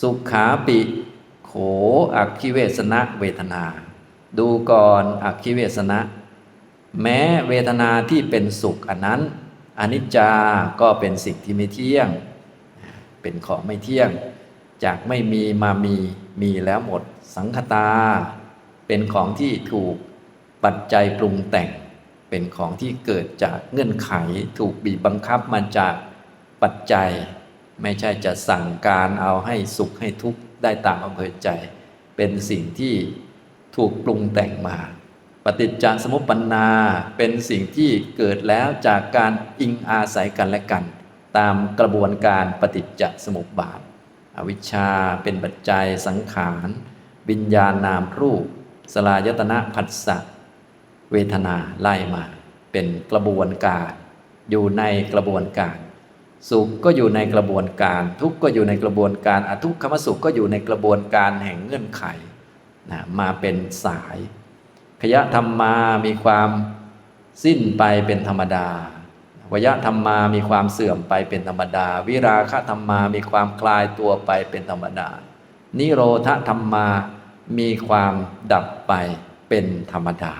สุขาปิโขอักขิเวสนะเวทนา ดูก่อนอักขิเวสนะ แม้เวทนาที่เป็นสุขอันนั้นอนิจจาก็เป็นสิ่งที่ไม่เที่ยง เป็นของไม่เที่ยง จากไม่มีมามีมีแล้วหมด สังคตา เป็นของที่ถูกปัจจัยปรุงแต่ง เป็นของที่เกิดจากเงื่อนไข ถูกบีบบังคับมาจากปัจจัย ไม่ใช่จะสั่งการเอาให้สุขให้ทุกข์ได้ตามอำเภอใจ เป็นสิ่งที่ถูกปรุงแต่งมา ปฏิจจสมุปปนนาเป็นสิ่งที่เกิดแล้วจากการอิงอาศัยกันและกัน ตามกระบวนการปฏิจจสมุปบาท อวิชชาเป็นปัจจัยสังขารวิญญาณนามรูป สลายตนะผัสสะเวทนาไล่มา เป็นกระบวนการ อยู่ในกระบวนการ สุขก็อยู่ในกระบวนการ ทุกข์ก็อยู่ในกระบวนการอทุกขมสุขก็อยู่ในกระบวนการแห่งเงื่อนไขนะมาเป็นสาย ขยะธรรมามีความสิ้นไปเป็นธรรมดาวยธรรมามีความเสื่อมไปเป็นธรรมดา วิราคะธรรมามีความคลายตัวไปเป็นธรรมดา นิโรธธรรมามีความดับไปเป็นธรรมดา